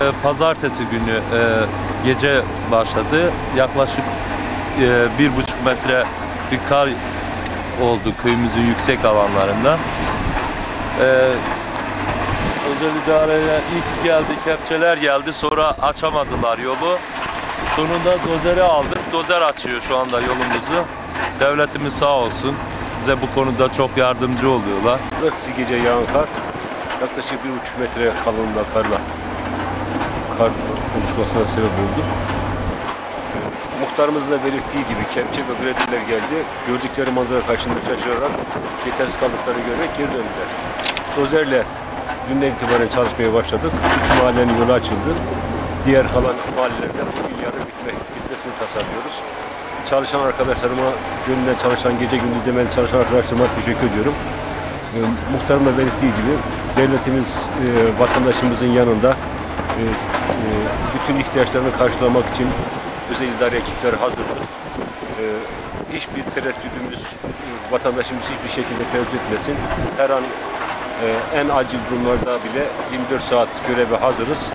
E, Pazartesi günü e, gece başladı. Yaklaşık e, bir buçuk metre bir kar oldu köyümüzün yüksek alanlarında. Özel idareye ilk geldi, kepçeler geldi. Sonra açamadılar yolu. Sonunda dozeri aldık. Dozer açıyor şu anda yolumuzu. Devletimiz sağ olsun. Bize bu konuda çok yardımcı oluyorlar. Pazartesi gece yağan kar yaklaşık bir buçuk metre kalınlığında karla kar oluşmasına sebep oldu. Muhtarımızın da belirttiği gibi kepçe ve graderler geldi. Gördükleri manzara karşısında şaşırarak yetersiz kaldıklarını görerek geri döndüler. Dozerle dünden itibaren çalışmaya başladık. Üç mahallenin yolu açıldı. Diğer kalan mahallelerde bugün yarın bitme, bitmesini tasarlıyoruz. Çalışan arkadaşlarıma, gönülden çalışan, gece gündüz demeli çalışan arkadaşlarıma teşekkür ediyorum. E, muhtarım da belirttiği gibi devletimiz e, vatandaşımızın yanında e, bütün ihtiyaçlarını karşılamak için özel idare ekipleri hazırdır. E, hiçbir tereddüdümüz, vatandaşımız hiçbir şekilde tereddüt etmesin. Her an e, en acil durumlarda bile 24 saat göreve hazırız.